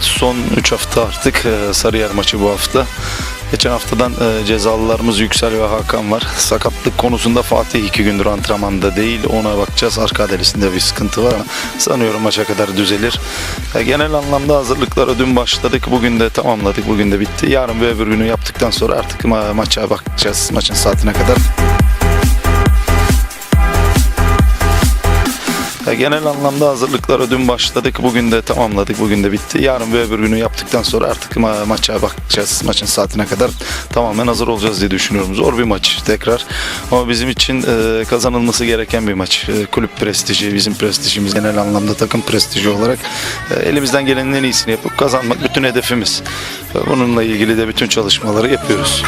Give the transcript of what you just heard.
son 3 hafta artık e, Sarıyer maçı bu hafta. Geçen haftadan e, cezalılarımız Yüksel ve Hakan var. Sakatlık konusunda Fatih iki gündür antrenmanda değil. Ona bakacağız. Arka delisinde bir sıkıntı var ama sanıyorum maça kadar düzelir. E, genel anlamda hazırlıklara dün başladık. Bugün de tamamladık. Bugün de bitti. Yarın ve öbür günü yaptıktan sonra artık ma- maça bakacağız. Maçın saatine kadar. Genel anlamda hazırlıklara dün başladık. Bugün de tamamladık. Bugün de bitti. Yarın ve öbür günü yaptıktan sonra artık ma- maça bakacağız. Maçın saatine kadar tamamen hazır olacağız diye düşünüyorum. Zor bir maç tekrar. Ama bizim için e, kazanılması gereken bir maç. E, kulüp prestiji, bizim prestijimiz genel anlamda takım prestiji olarak e, elimizden gelenin en iyisini yapıp kazanmak bütün hedefimiz. E, bununla ilgili de bütün çalışmaları yapıyoruz.